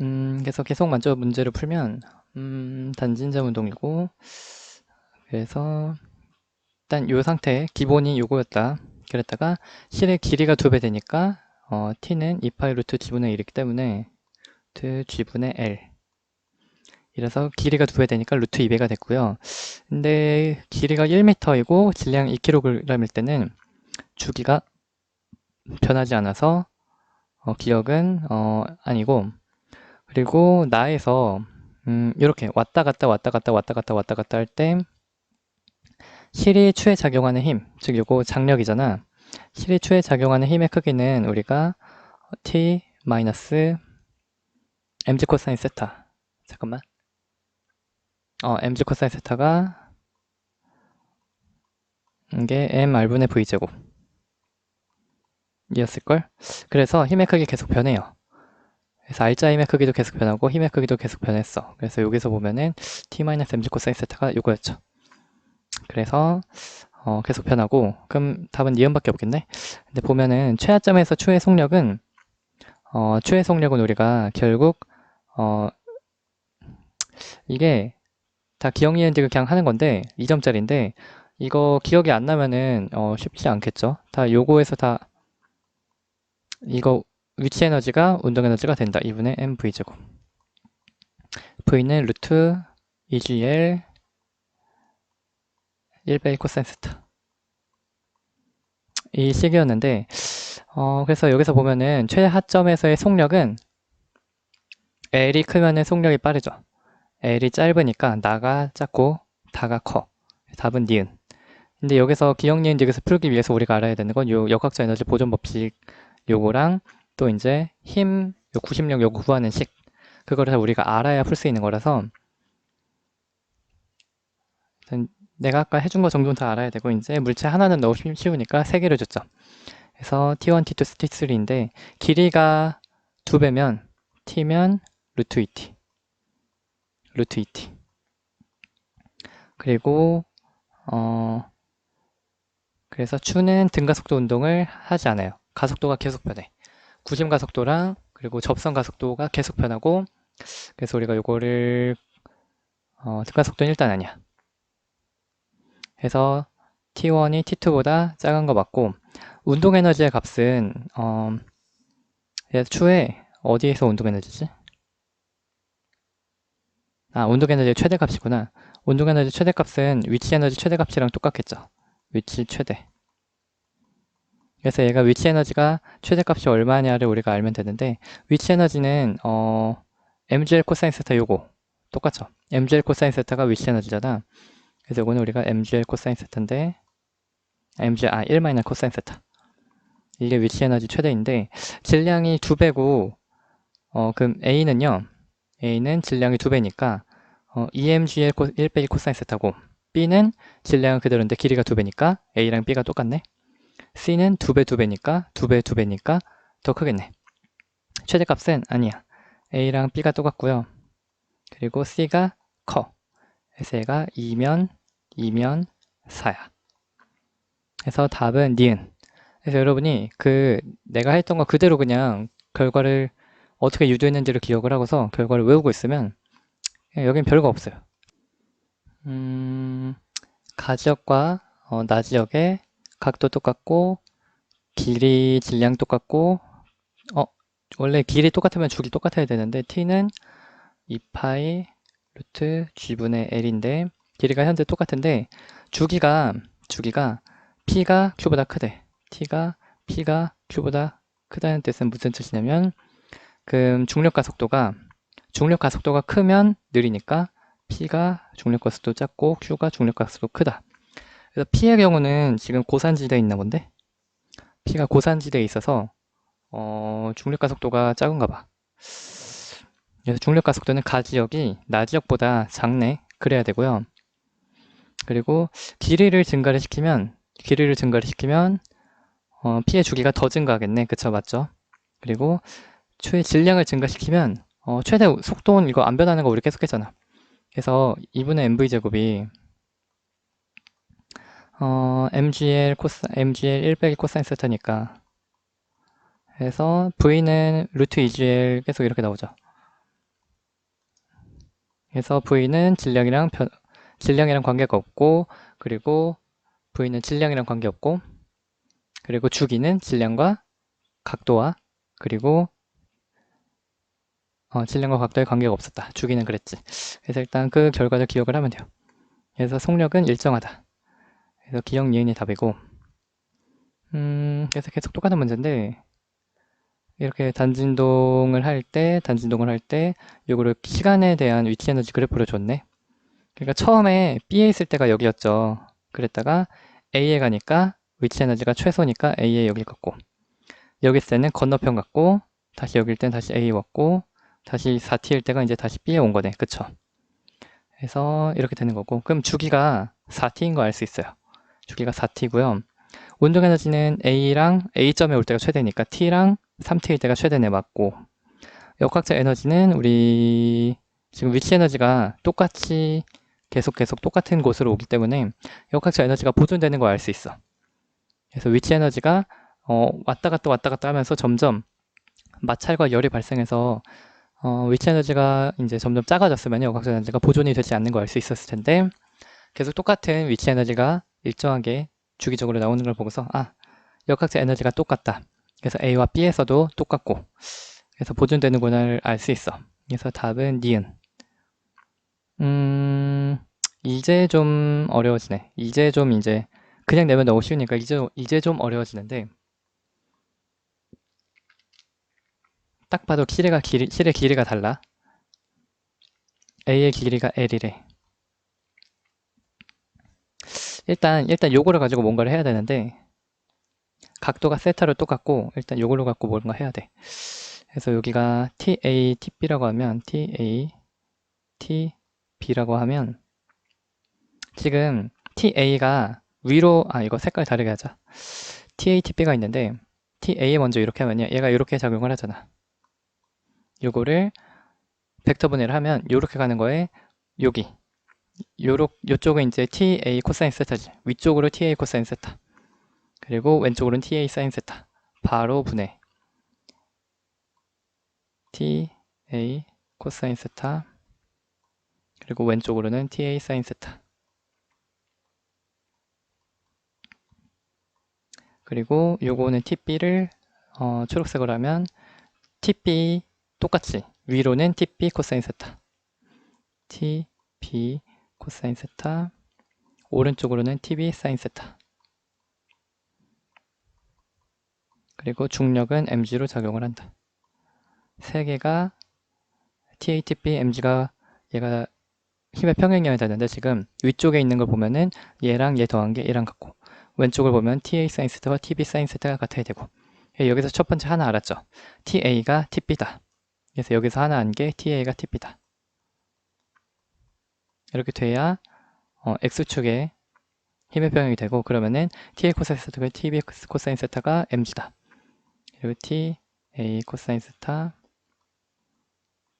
음, 그래서 계속 먼저 문제를 풀면, 음, 단진점 운동이고, 그래서, 일단 요 상태, 기본이 요거였다. 그랬다가, 실의 길이가 두 배 되니까, 어, t는 2파이 루트 g분의 1이기 때문에, 루트 g분의 l. 이래서 길이가 두 배 되니까 루트 2배가 됐고요. 근데 길이가 1m이고 질량 2kg일 때는 주기가 변하지 않아서 어, 기억은 어, 아니고 그리고 나에서 음, 이렇게 왔다 갔다 왔다 갔다 왔다 갔다 왔다 갔다 할 때 실이 추에 작용하는 힘, 즉 요거 장력이잖아. 실이 추에 작용하는 힘의 크기는 우리가 t 마이너스 mg 코사인 세타 잠깐만 어 mg 코사인 세타가 이게 m r분의 v제곱 이었을걸? 그래서 힘의 크기 계속 변해요. 그래서 알자 힘의 크기도 계속 변하고 힘의 크기도 계속 변했어. 그래서 여기서 보면은 t-mg 코사인 세타가 이거였죠. 그래서 어, 계속 변하고 그럼 답은 니은밖에 없겠네. 근데 보면은 최하점에서 추의 속력은 어, 추의 속력은 우리가 결국 어, 이게 다 기억 니은직을 그냥 하는 건데 2점짜리인데 이거 기억이 안 나면은 어, 쉽지 않겠죠. 다 요거에서 다 이거 위치 에너지가 운동 에너지가 된다. 2분의 mv제곱. v는 루트 2gl 1베이 코사인 스타. 이 식이었는데, 어, 그래서 여기서 보면은 최하점에서의 속력은 L이 크면은 속력이 빠르죠. L이 짧으니까 나가 작고 다가 커. 답은 니은. 근데 여기서 기억 니은 여기서 풀기 위해서 우리가 알아야 되는 건 요 역학적 에너지 보존 법칙 요거랑 또 이제 힘, 요 구심력 요거 구하는 식 그거를 다 우리가 알아야 풀 수 있는 거라서 내가 아까 해준 거 정도는 다 알아야 되고 이제 물체 하나는 너무 쉬- 쉬우니까 세 개를 줬죠. 그래서 t1, t2, t3인데 길이가 두 배면 t면 루트 2t 루트 2t 그리고 어 그래서 추는 등가속도 운동을 하지 않아요. 가속도가 계속 변해. 구심 가속도랑 그리고 접선 가속도가 계속 변하고 그래서 우리가 요거를 어, 등가속도는 일단 아니야. 그래서 T1이 T2보다 작은 거 맞고 운동 에너지의 값은 어, 얘 추에 어디에서 운동 에너지지? 아, 운동 에너지의 최대값이구나. 운동 에너지 최대값은 위치 에너지 최대값이랑 똑같겠죠. 위치 최대. 그래서 얘가 위치 에너지가 최대값이 얼마냐를 우리가 알면 되는데 위치 에너지는 어, mgl 코사인 세타 요거 똑같죠. mgl 코사인 세타가 위치 에너지잖아. 그래서 이거는 우리가 mgl 코사인 세타인데 mgl 아 1 마이너스 코사인 세타 이게 위치 에너지 최대인데 질량이 두 배고 어 그럼 a는요 a는 질량이 두 배니까 어, emgl 코, 1 빼기 코사인 세타고 b는 질량은 그대로인데 길이가 두 배니까 a랑 b가 똑같네. C는 두 배 두 배니까 두 배 두 배니까 더 크겠네. 최대값은 아니야. a랑 b가 똑같고요. 그리고 c가 커. 그래서 얘가 2면 2면 4야. 그래서 답은 니은. 그래서 여러분이 그 내가 했던 거 그대로 그냥 결과를 어떻게 유도했는지를 기억을 하고서 결과를 외우고 있으면 여긴 별거 없어요. 음, 가지역과 어, 나지역의 각도 똑같고 길이 질량 똑같고 어 원래 길이 똑같으면 주기 똑같아야 되는데 t는 2파이 루트 g분의 l인데 길이가 현재 똑같은데 주기가 주기가 p가 q보다 크대. t가 p가 q보다 크다는 뜻은 무슨 뜻이냐면 그 중력 가속도가 중력 가속도가 크면 느리니까 p가 중력 가속도 작고 q가 중력 가속도 크다 그래서 P의 경우는 지금 고산지대에 있나 본데? P가 고산지대에 있어서 어, 중력 가 속도가 작은가 봐. 그래서 중력 가 속도는 가 지역이 나 지역보다 작네. 그래야 되고요. 그리고 길이를 증가를 시키면 길이를 증가를 시키면 어, P의 주기가 더 증가하겠네. 그쵸? 맞죠? 그리고 추의 질량을 증가시키면 어, 최대 속도는 이거 안 변하는 거 우리 계속 했잖아. 그래서 2분의 mv제곱이 어, mgl 코사, mgl 1 빼기 코사인 세타니까. 그래서 v는 루트 2gl 계속 이렇게 나오죠. 그래서 V는 질량이랑 변, 질량이랑 관계가 없고 그리고 V는 질량이랑 관계없고 그리고 주기는 질량과 각도와 그리고 어, 질량과 각도에 관계가 없었다. 주기는 그랬지. 그래서 일단 그 결과를 기억을 하면 돼요. 그래서 속력은 일정하다. 그래서 기억 니은이 답이고 음, 그래서 계속 똑같은 문제인데 이렇게 단진동을 할 때, 단진동을 할 때 요거를 시간에 대한 위치 에너지 그래프를 줬네. 그러니까 처음에 B에 있을 때가 여기였죠. 그랬다가 A에 가니까 위치 에너지가 최소니까 A에 여기 갔고 여기 있을 때는 건너편 갔고 다시 여기일 땐 다시 A 왔고 다시 4T일 때가 이제 다시 B에 온 거네. 그쵸? 그래서 이렇게 되는 거고 그럼 주기가 4T인 거 알 수 있어요. 주기가 4T고요. 운동 에너지는 A랑 A점에 올 때가 최대니까 T랑 3T일 때가 최대네 맞고 역학적 에너지는 우리 지금 위치 에너지가 똑같이 계속 계속 똑같은 곳으로 오기 때문에 역학적 에너지가 보존되는 걸 알 수 있어. 그래서 위치 에너지가 어, 왔다 갔다 왔다 갔다 하면서 점점 마찰과 열이 발생해서 어, 위치 에너지가 이제 점점 작아졌으면 역학적 에너지가 보존이 되지 않는 걸 알 수 있었을 텐데 계속 똑같은 위치 에너지가 일정하게 주기적으로 나오는 걸 보고서 아 역학적 에너지가 똑같다. 그래서 A와 B에서도 똑같고 그래서 보존되는구나를 알 수 있어. 그래서 답은 니은. 음 이제 좀 어려워지네. 이제 좀 이제 그냥 내면 너무 쉬우니까 이제 이제 좀 어려워지는데 딱 봐도 길이가 길이 실의 길이가 달라. A의 길이가 L이래. 일단 일단 요거를 가지고 뭔가를 해야 되는데 각도가 세타로 똑같고 일단 요걸로 갖고 뭔가 해야 돼. 그래서 여기가 TA, TB라고 하면 TA, TB라고 하면 지금 TA가 위로 아 이거 색깔 다르게 하자. TA, TB가 있는데 TA 먼저 이렇게 하면 얘가 이렇게 작용을 하잖아. 요거를 벡터 분해를 하면 요렇게 가는 거에 여기 요렇 요쪽은 이제 TA 코사인 세타지. 위쪽으로 TA 코사인 세타. 그리고 왼쪽으로는 TA 사인 세타. 바로 분해. TA 코사인 세타. 그리고 왼쪽으로는 TA 사인 세타. 그리고 요거는 TB를 어, 초록색으로 하면 TB 똑같이 위로는 TB 코사인 세타. TB 코사인 세타. 오른쪽으로는 TB 사인 세타. 그리고 중력은 mg로 작용을 한다. 세 개가 TATP, mg가 얘가 힘의 평행이어야 되는데 지금 위쪽에 있는 걸 보면은 얘랑 얘 더한 게 얘랑 같고 왼쪽을 보면 TA 사인 세타와 TB 사인 세타가 같아야 되고 여기서 첫 번째 하나 알았죠. TA가 TB다. 그래서 여기서 하나 안 게 TA가 TB다. 이렇게 돼야 어, X축에 힘의 평행이 되고 그러면은 TA 코사인 세타와 TB 코사인 세타가 mg다. 그리고 t a 코사인 스타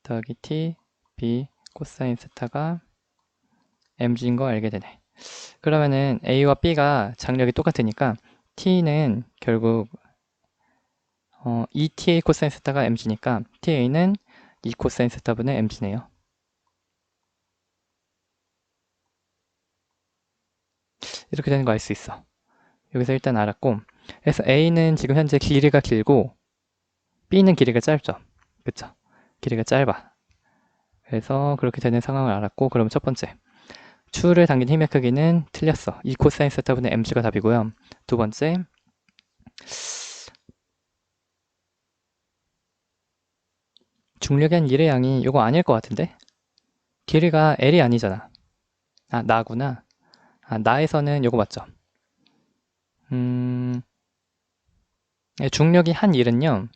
더하기 t b 코사인 스타가 mg인 거 알게 되네. 그러면은 a와 b가 장력이 똑같으니까 t는 결국 어, 2ta 코사인 스타가 mg니까 ta는 2 코사인 스타분의 mg네요. 이렇게 되는 거 알 수 있어. 여기서 일단 알았고 그래서 A는 지금 현재 길이가 길고 B는 길이가 짧죠. 그쵸? 길이가 짧아. 그래서 그렇게 되는 상황을 알았고 그럼 첫 번째 추를 당긴 힘의 크기는 틀렸어. 2 코사인 세타분의 mg가 답이고요. 두 번째 중력의 한 1의 양이 이거 아닐 것 같은데? 길이가 L이 아니잖아. 아, 나구나. 아, 나에서는 이거 맞죠? 음, 예, 중력이 한 일은요.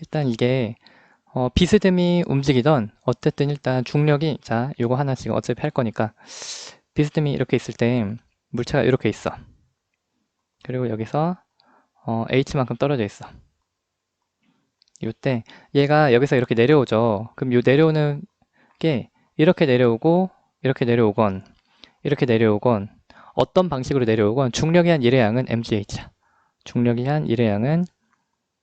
일단 이게 어, 비스듬히 움직이던 어쨌든 일단 중력이 자 요거 하나 지금 어차피 할 거니까 비스듬히 이렇게 있을 때 물체가 이렇게 있어. 그리고 여기서 어, h만큼 떨어져 있어. 이때 얘가 여기서 이렇게 내려오죠. 그럼 요 내려오는 게 이렇게 내려오고 이렇게 내려오건 이렇게 내려오건 어떤 방식으로 내려오건 중력이 한 1의 양은 mgh야. 중력이 한 1의 양은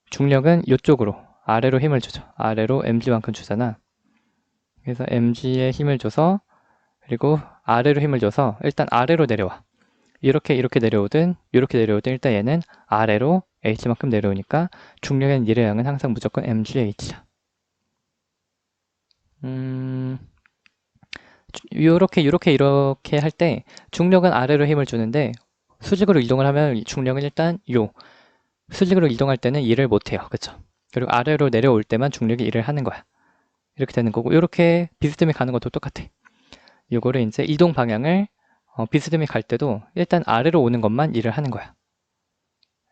중력은 이쪽으로 아래로 힘을 주죠. 아래로 mg만큼 주잖아. 그래서 mg에 힘을 줘서 그리고 아래로 힘을 줘서 일단 아래로 내려와. 이렇게 이렇게 내려오든 이렇게 내려오든 일단 얘는 아래로 h만큼 내려오니까 중력의 일의 양은 항상 무조건 mgh야. 음, 이렇게 이렇게 이렇게 할 때 중력은 아래로 힘을 주는데 수직으로 이동을 하면 중력은 일단 요 수직으로 이동할 때는 일을 못 해요. 그쵸? 그리고 아래로 내려올 때만 중력이 일을 하는 거야. 이렇게 되는 거고 이렇게 비스듬히 가는 것도 똑같아. 요거를 이제 이동 방향을 어, 비스듬히 갈 때도 일단 아래로 오는 것만 일을 하는 거야.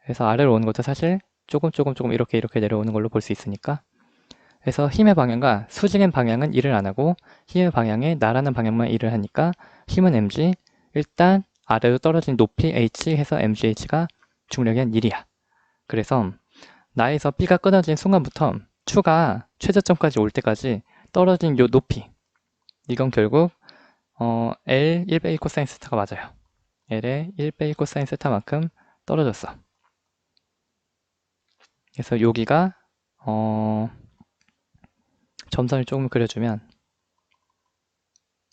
그래서 아래로 오는 것도 사실 조금 조금 조금 이렇게 이렇게 내려오는 걸로 볼 수 있으니까 그래서 힘의 방향과 수직의 방향은 일을 안 하고 힘의 방향에 나라는 방향만 일을 하니까 힘은 mg 일단 아래로 떨어진 높이 h 해서 mgh가 중력의 한 1이야. 그래서 나에서 B가 끊어진 순간부터 추가 최저점까지 올 때까지 떨어진 요 높이 이건 결국 어, L 1 빼기 코사인 세타가 맞아요. L의 1 빼기 코사인 세타만큼 떨어졌어. 그래서 여기가 어, 점선을 조금 그려주면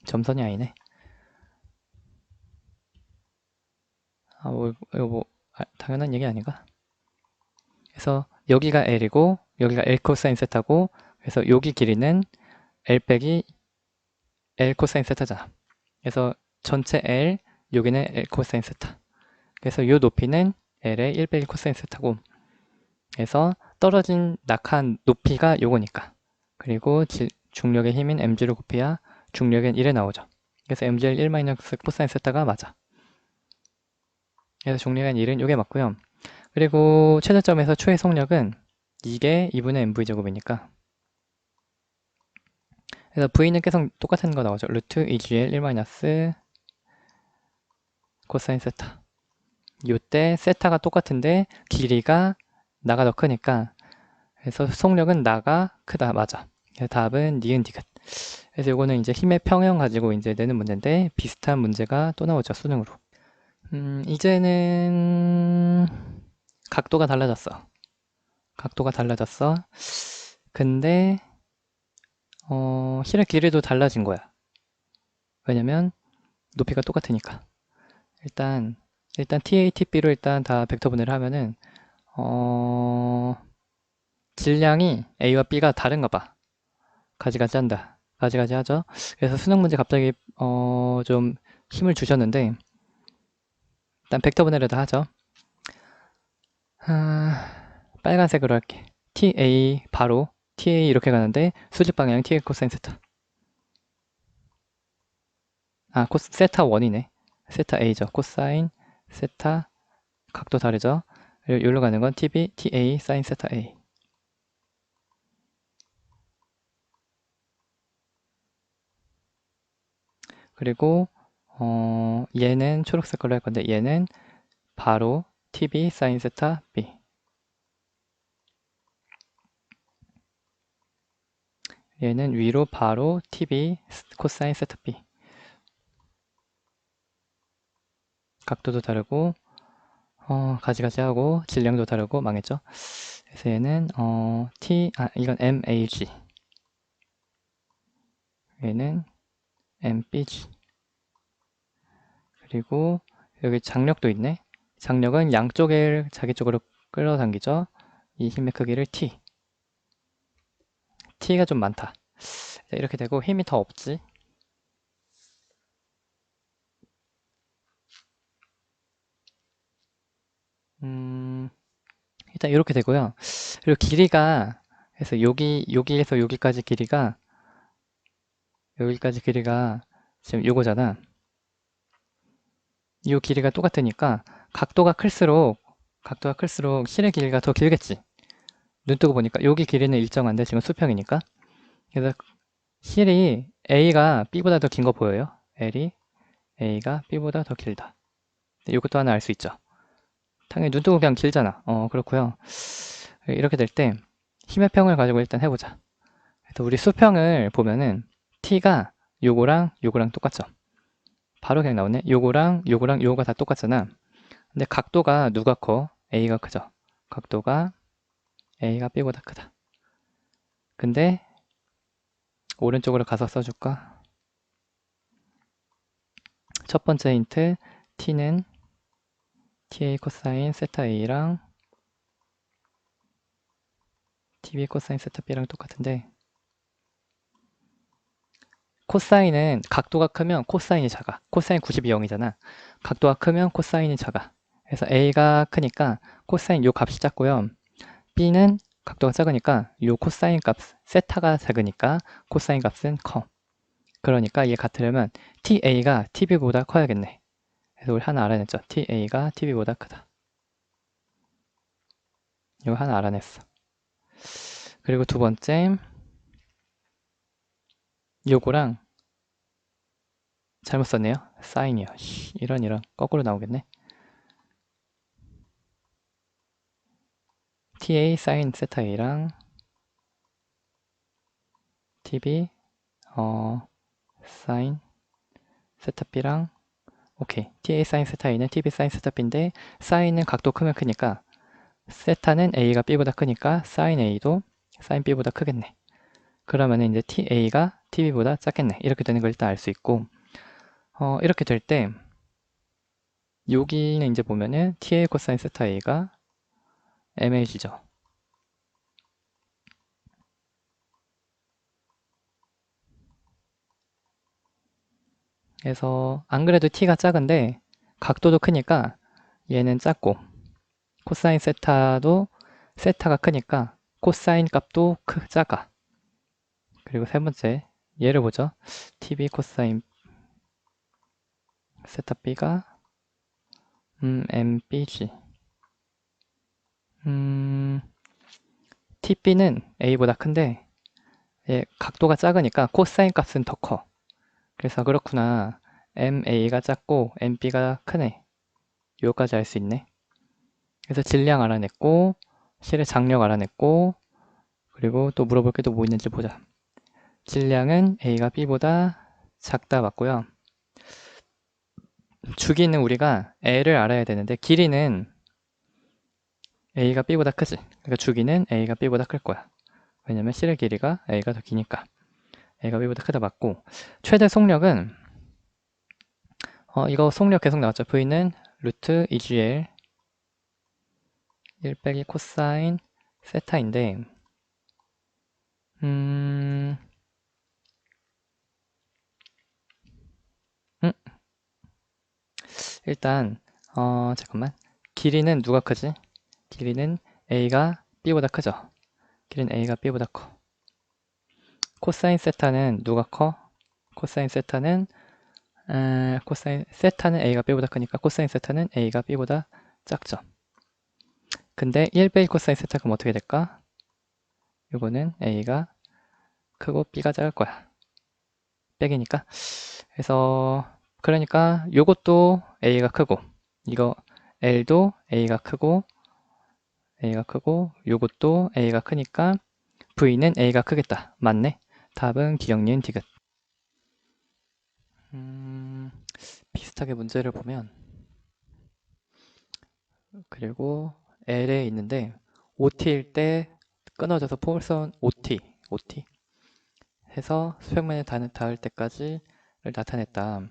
점선이 아니네. 아, 뭐, 이거 뭐 아, 당연한 얘기 아닌가? 그래서 여기가 L이고 여기가 L 코사인 세타고 그래서 여기 길이는 L 빼기 L 코사인 세타잖아. 그래서 전체 L 여기는 L 코사인 세타. 그래서 이 높이는 L의 1 빼기 코사인 세타고 그래서 떨어진 낙한 높이가 요거니까 그리고 지, 중력의 힘인 mg를 곱해야 중력은 1에 나오죠. 그래서 mgl 1 마이너스 코사인 세타가 맞아. 그래서 중력은 1은 요게 맞고요. 그리고 최저점에서 초의 속력은 이게 2분의 mv 제곱이니까 그래서 v는 계속 똑같은 거 나오죠. 루트 2gl 1 마이너스 코사인 세타 이때 세타가 똑같은데 길이가 나가 더 크니까 그래서 속력은 나가 크다 맞아. 그래서 답은 니은 디귿. 그래서 이거는 이제 힘의 평형 가지고 이제 내는 문제인데 비슷한 문제가 또 나오죠 수능으로. 음, 이제는 각도가 달라졌어. 각도가 달라졌어. 근데 어, 실의 길이도 달라진 거야. 왜냐면 높이가 똑같으니까. 일단 일단 TA, TB로 일단 다 벡터 분해를 하면은 어, 질량이 A와 B가 다른가 봐. 가지가지 한다. 가지가지 하죠. 그래서 수능 문제 갑자기 어, 좀 힘을 주셨는데 일단 벡터 분해를 다 하죠. 아, 빨간색으로 할게. TA 바로 TA 이렇게 가는데 수직 방향 TA 코사인 세타. 아, 코 세타 1이네. 세타 A죠. 코사인 세타 각도 다르죠. 여기로 가는 건 TB, TA 사인 세타 A. 그리고 어, 얘는 초록색깔로 할 건데 얘는 바로 TB 사인 세타 B. 얘는 위로 바로 TB 코사인 세타 B. 각도도 다르고 어, 가지가지 하고 질량도 다르고 망했죠. 그래서 얘는 어, T 아 이건 MAG 얘는 MBG 그리고 여기 장력도 있네. 장력은 양쪽을 자기 쪽으로 끌어당기죠. 이 힘의 크기를 T T가 좀 많다. 이렇게 되고 힘이 더 없지. 음, 일단 이렇게 되고요. 그리고 길이가 그래서 여기 여기에서 여기까지 길이가 여기까지 길이가 지금 요거잖아. 이 길이가 똑같으니까 각도가 클수록 각도가 클수록 실의 길이가 더 길겠지. 눈 뜨고 보니까 여기 길이는 일정한데 지금 수평이니까. 그래서 실이 A가 B보다 더 긴 거 보여요? L이 A가 B보다 더 길다. 이것도 하나 알 수 있죠. 당연히 눈 뜨고 그냥 길잖아. 어, 그렇고요. 이렇게 될 때 힘의 평을 가지고 일단 해보자. 우리 수평을 보면은 t가 요거랑 요거랑 똑같죠. 바로 그냥 나오네. 요거랑 요거랑 요거가 다 똑같잖아. 근데 각도가 누가 커? a가 크죠. 각도가 a가 b보다 크다. 근데 오른쪽으로 가서 써줄까? 첫 번째 힌트 t는 ta 코사인 세타 a랑 tb 코사인 세타 b랑 똑같은데 코사인은 각도가 크면 코사인이 작아. 코사인 90이 0이잖아. 각도가 크면 코사인이 작아. 그래서 a가 크니까 코사인 요 값이 작고요. b는 각도가 작으니까 요 코사인 값 세타가 작으니까 코사인 값은 커. 그러니까 얘 같으려면 ta가 tb보다 커야겠네. 그래서 우리 하나 알아냈죠. ta가 tb보다 크다. 이거 하나 알아냈어. 그리고 두 번째 요거랑 잘못 썼네요. 사인이요. 씨, 이런 이런 거꾸로 나오겠네. ta 사인 세타 a랑 tb 어 사인 세타 b랑 오케이 ta 사인 세타 a는 tb 사인 세타 b인데 사인은 각도 크면 크니까 세타는 a가 b보다 크니까 사인 a도 사인 b보다 크겠네. 그러면 이제 ta가 tb보다 작겠네. 이렇게 되는 걸 일단 알 수 있고 어, 이렇게 될 때 여기는 이제 보면은 ta 코사인 세타 a가 mh죠. 그래서 안 그래도 t가 작은데 각도도 크니까 얘는 작고 코사인 세타도 세타가 크니까 코사인 값도 크, 작아. 그리고 세 번째 얘를 보죠. tb 코사인 세타 b가 음, mbg 음, tb는 a보다 큰데 얘 각도가 작으니까 코사인 값은 더 커. 그래서 그렇구나. ma가 작고 mb가 크네. 요까지 알 수 있네. 그래서 질량 알아냈고 실의 장력 알아냈고 그리고 또 물어볼 게 또 뭐 있는지 보자. 질량은 a가 b보다 작다 맞고요. 주기는 우리가 L을 알아야 되는데 길이는 A가 B보다 크지. 그러니까 주기는 A가 B보다 클 거야. 왜냐면 C의 길이가 A가 더 기니까. A가 B보다 크다 맞고 최대 속력은 어, 이거 속력 계속 나왔죠. V는 루트 2GL 1 빼기 코사인 세타인데 음... 음? 일단 어 잠깐만 길이는 누가 크지? 길이는 a가 b보다 크죠? 길이는 a가 b보다 커 코사인 세타는 누가 커? 코사인 세타는 에, 코사인 세타는 a가 b보다 크니까 코사인 세타는 a가 b보다 작죠 근데 1 코사인 세타 그럼 어떻게 될까? 이거는 a가 크고 b가 작을 거야 빼기니까 그래서 그러니까 요것도 a가 크고 이거 l도 a가 크고 a가 크고 요것도 a가 크니까 v는 a가 크겠다. 맞네. 답은 기억니은 디귿. 음, 비슷하게 문제를 보면 그리고 L에 있는데 OT일 때 끊어져서 포물선 OT, OT 해서 수평면에 닿을 때까지를 나타냈다.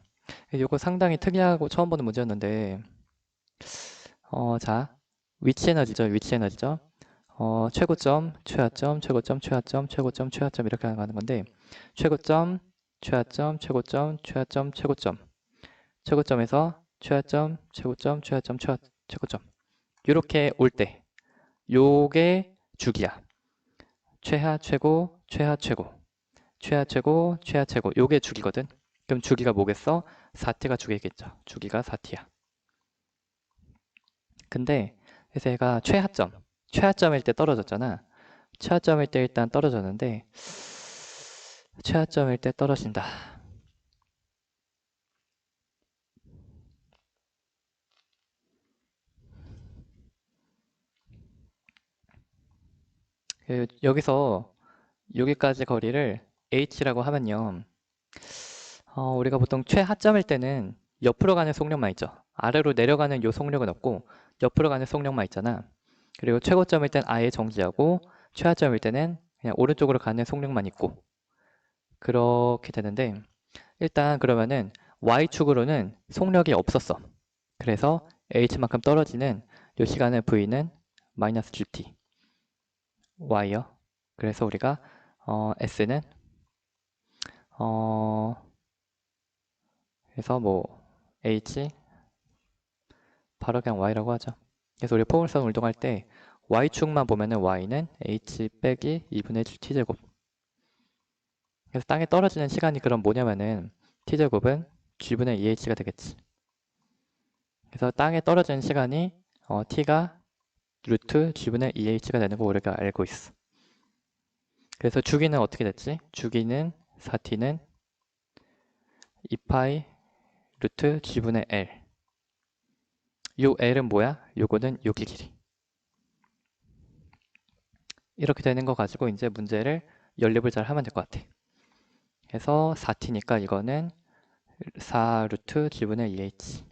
이거 상당히 특이하고 처음 보는 문제였는데 어, 자 위치 에너지죠 위치 에너지죠. 어, 최고점 최하점 최고점 최하점 최고점 최하점 이렇게 가는 건데 최고점 최하점 최고점 최하점 최고점. 최고점에서 최하점 최고점 최하점 최하, 최고점. 이렇게 올 때 요게 주기야. 최하 최고 최하 최고. 최하 최고 최하 최고. 요게 주기거든 그럼 주기가 뭐겠어? 4t가 주기겠죠. 주기가 4t야. 근데 그래서 얘가 최하점, 최하점일 때 떨어졌잖아. 최하점일 때 일단 떨어졌는데 최하점일 때 떨어진다. 그 여기서 여기까지 거리를 h라고 하면요. 어, 우리가 보통 최하점일 때는 옆으로 가는 속력만 있죠. 아래로 내려가는 요 속력은 없고 옆으로 가는 속력만 있잖아. 그리고 최고점일 땐 아예 정지하고 최하점일 때는 그냥 오른쪽으로 가는 속력만 있고 그렇게 되는데 일단 그러면은 y축으로는 속력이 없었어. 그래서 h만큼 떨어지는 요 시간의 v는 마이너스 gt y요. 그래서 우리가 어, s는 어 그래서 뭐 h 바로 그냥 y라고 하죠. 그래서 우리 포물선 운동할 때 y축만 보면은 y는 h 빼기 2분의 1 t제곱 그래서 땅에 떨어지는 시간이 그럼 뭐냐면은 t제곱은 g분의 2h가 되겠지. 그래서 땅에 떨어지는 시간이 어, t가 루트 g분의 2h가 되는 거 우리가 알고 있어. 그래서 주기는 어떻게 됐지? 주기는 4t는 2파이 루트 g분의 l. 요 l은 뭐야? 요거는 여기 길이. 이렇게 되는 거 가지고 이제 문제를 연립을 잘 하면 될 것 같아. 그래서 4t니까 이거는 4 루트 g분의 2h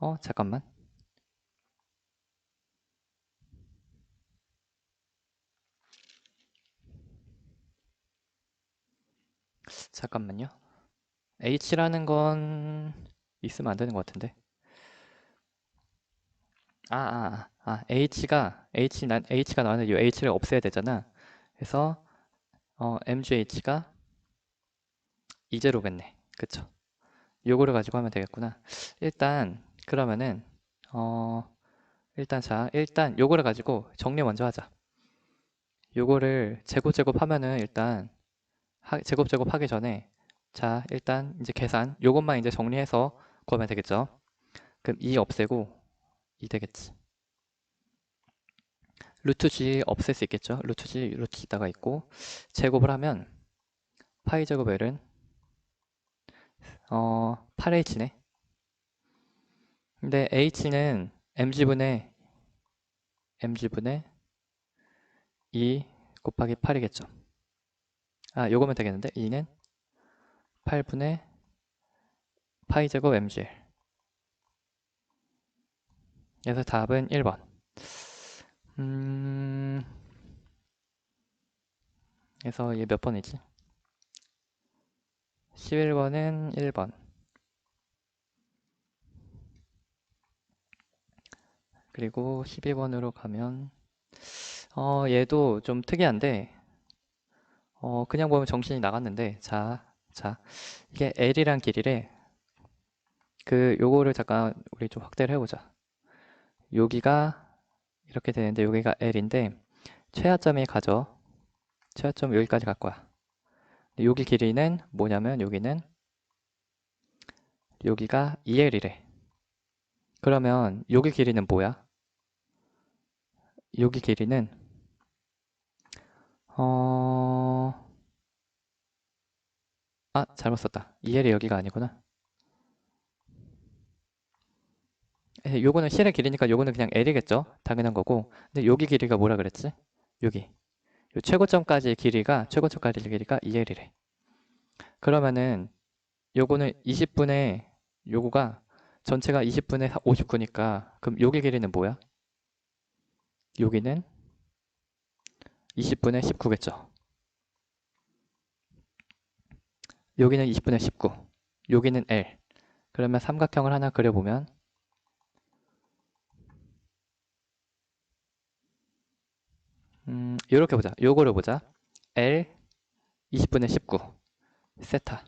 어 잠깐만. 잠깐만요 h라는 건 있으면 안 되는 것 같은데. 아, 아, 아, 아, h가 h 난 h가 나왔는데 이 h를 없애야 되잖아. 그래서 어, mgh가 2제로겠네 그쵸? 요거를 가지고 하면 되겠구나. 일단 그러면은 어 일단 자 일단 요거를 가지고 정리 먼저 하자. 요거를 제곱 제곱 하면은 일단 하, 제곱 제곱 하기 전에 자 일단 이제 계산. 요것만 이제 정리해서 구하면 되겠죠? 그럼 2 없애고 2 되겠지. 루트 g 없앨 수 있겠죠? 루트 g 루트 g다가 있고 제곱을 하면 파이 제곱 l은 어 8h네. 근데 h는 mg분의 mg분의 2 곱하기 8이겠죠. 아, 요거면 되겠는데? 2는 8분의 파이 제곱 mgl 그래서 답은 1번. 음... 그래서 얘 몇 번이지? 11번은 1번. 그리고 12번으로 가면 어, 얘도 좀 특이한데 어, 그냥 보면 정신이 나갔는데 자, 자 이게 L이란 길이래. 그 요거를 잠깐 우리 좀 확대를 해보자. 여기가 이렇게 되는데 여기가 L인데 최하점이 가죠. 최하점 여기까지 갈 거야 여기 길이는 뭐냐면 여기는 여기가 2L이래. 그러면 여기 길이는 뭐야? 여기 길이는 어... 아 잘못 썼다. 2L이 여기가 아니구나. 에, 요거는 실의 길이니까 요거는 그냥 L이겠죠? 당연한 거고. 근데 여기 길이가 뭐라 그랬지? 여기. 요 최고점까지의 길이가 최고점까지 길이가 2L이래 그러면은 요거는 20분의 요거가 전체가 20분의 59니까. 그럼 여기 길이는 뭐야? 여기는 20분의 19겠죠. 여기는 20분의 19. 여기는 L. 그러면 삼각형을 하나 그려보면 음, 이렇게 보자. 요거를 보자. L 20분의 19 세타.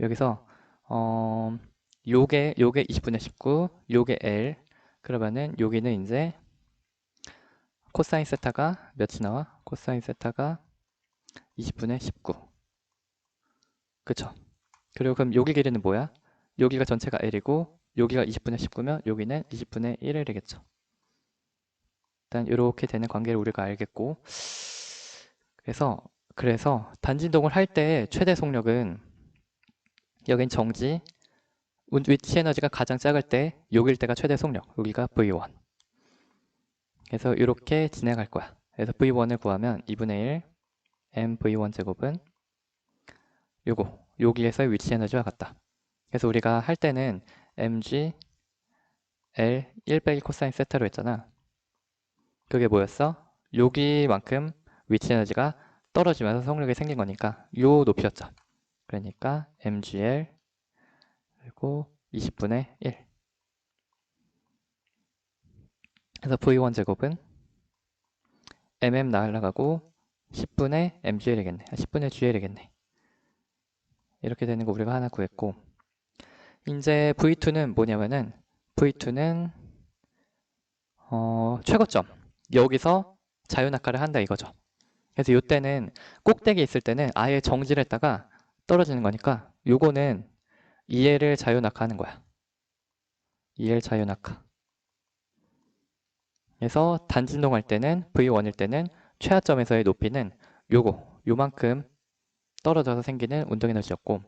여기서 어, 요게 요게 20분의 19, 요게 L. 그러면은 여기는 이제 코사인 세타가 몇이 나와? 코사인 세타가 20분의 19. 그쵸? 그리고 그럼 여기 길이는 뭐야? 여기가 전체가 L이고 여기가 20분의 19면 여기는 20분의 1L이겠죠. 일단 이렇게 되는 관계를 우리가 알겠고 그래서 그래서 단진동을 할 때 최대 속력은 여긴 정지 위치 에너지가 가장 작을 때 여기일 때가 최대 속력 여기가 V1 그래서 이렇게 진행할 거야 그래서 V1을 구하면 2분의 1 MV1 제곱은 요거 여기에서의 위치 에너지와 같다 그래서 우리가 할 때는 mg L 1 빼기 코사인 세타로 했잖아 그게 뭐였어? 여기만큼 위치 에너지가 떨어지면서 속력이 생긴 거니까 요 높이였죠. 그러니까 mgl 그리고 20분의 1 그래서 v1 제곱은 mm 날라가고 10분의 mgl이겠네. 아, 10분의 gl이겠네. 이렇게 되는 거 우리가 하나 구했고 이제 v2는 뭐냐면은 v2는 어, 최고점 여기서 자유낙하를 한다 이거죠. 그래서 이때는 꼭대기 있을 때는 아예 정지를 했다가 떨어지는 거니까 요거는 2L을 자유낙하 하는 거야. 2L 자유낙하. 그래서 단진동할 때는 V1일 때는 최하점에서의 높이는 요거 요만큼 떨어져서 생기는 운동 에너지였고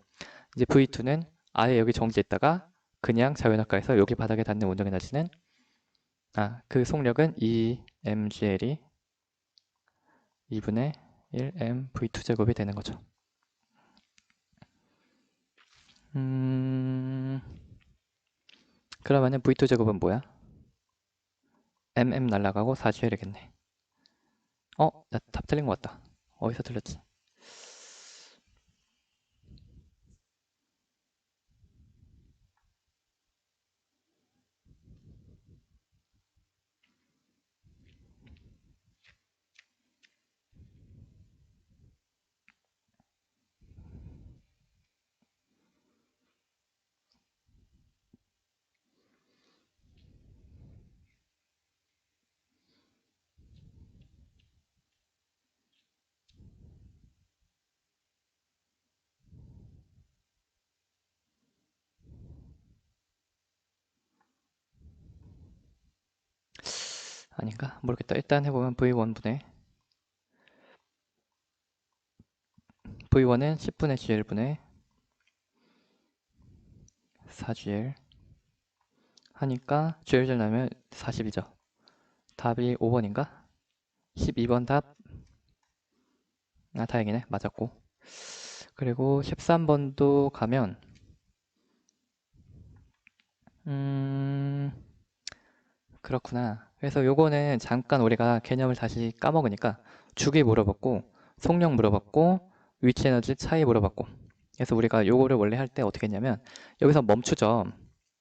이제 V2는 아예 여기 정지했다가 그냥 자유낙하에서 여기 바닥에 닿는 운동 에너지는 아, 그 속력은 2mgl이 2분의 1m v2 제곱이 되는 거죠. 음, 그러면은 v2 제곱은 뭐야? mm 날라가고 4GL이겠네. 어? 나 답 틀린 것 같다. 어디서 틀렸지? 아닌가? 모르겠다. 일단 해보면 V1분의 V1은 10분의 GL분의 4GL 하니까 GL 나면 40이죠. 답이 5번인가? 12번 답. 아, 다행이네. 맞았고. 그리고 13번도 가면, 음, 그렇구나. 그래서 요거는 잠깐 우리가 개념을 다시 까먹으니까 주기 물어봤고, 속력 물어봤고, 위치 에너지 차이 물어봤고. 그래서 우리가 요거를 원래 할 때 어떻게 했냐면, 여기서 멈추죠.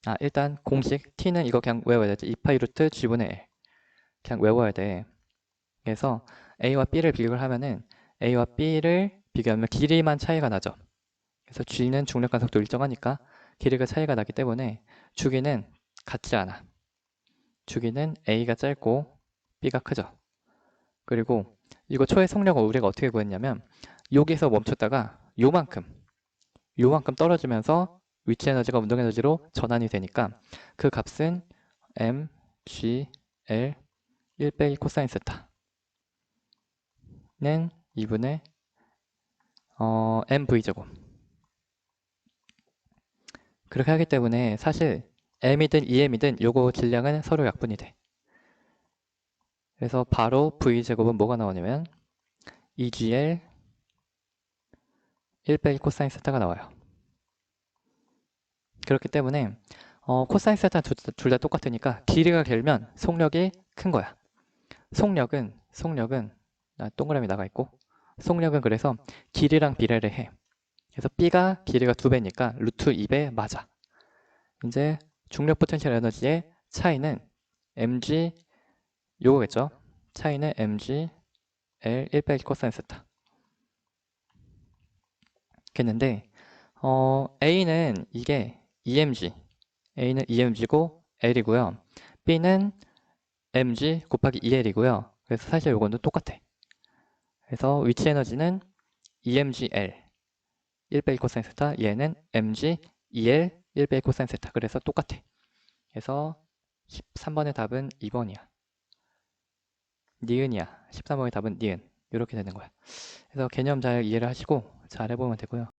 아, 일단 공식 t는 이거 그냥 외워야 되지. 2파이 루트 g분의 l. 그냥 외워야 돼. 그래서 a와 b를 비교를 하면은 a와 b를 비교하면 길이만 차이가 나죠. 그래서 g는 중력 간속도 일정하니까 길이가 차이가 나기 때문에 주기는 같지 않아. 주기는 a가 짧고 b가 크죠. 그리고 이거 초의 속력을 우리가 어떻게 구했냐면 여기서 멈췄다가 요만큼 요만큼 떨어지면서 위치 에너지가 운동 에너지로 전환이 되니까 그 값은 m, g, l 1 빼기 코사인 세타는 2분의 어, mv제곱 그렇게 하기 때문에 사실 m이든 2m이든 요거 질량은 서로 약분이 돼 그래서 바로 v제곱은 뭐가 나오냐면 2gl 1 빼기 코사인 세타가 나와요 그렇기 때문에 어, 코사인 세타 둘 다 똑같으니까 길이가 길면 속력이 큰 거야 속력은 속력은 아, 동그라미 나가 있고 속력은 그래서 길이랑 비례를 해. 그래서 B가 길이가 두 배니까 루트 2배 맞아. 이제 중력 포텐셜 에너지의 차이는 mg 요거겠죠. 차이는 mg L 1 빼기 코사인 세타. 겠는데 어, A는 이게 EMG, A는 EMG고 L이고요. B는 mg 곱하기 2l이고요. 그래서 사실 요거는 똑같아. 그래서 위치 에너지는 emgl 1 빼기 코사인 세타 얘는 mg 2l 1 빼기 코사인 세타 그래서 똑같아. 그래서 13번의 답은 2번이야. 니은이야. 13번의 답은 니은. 이렇게 되는 거야. 그래서 개념 잘 이해를 하시고 잘 해보면 되고요.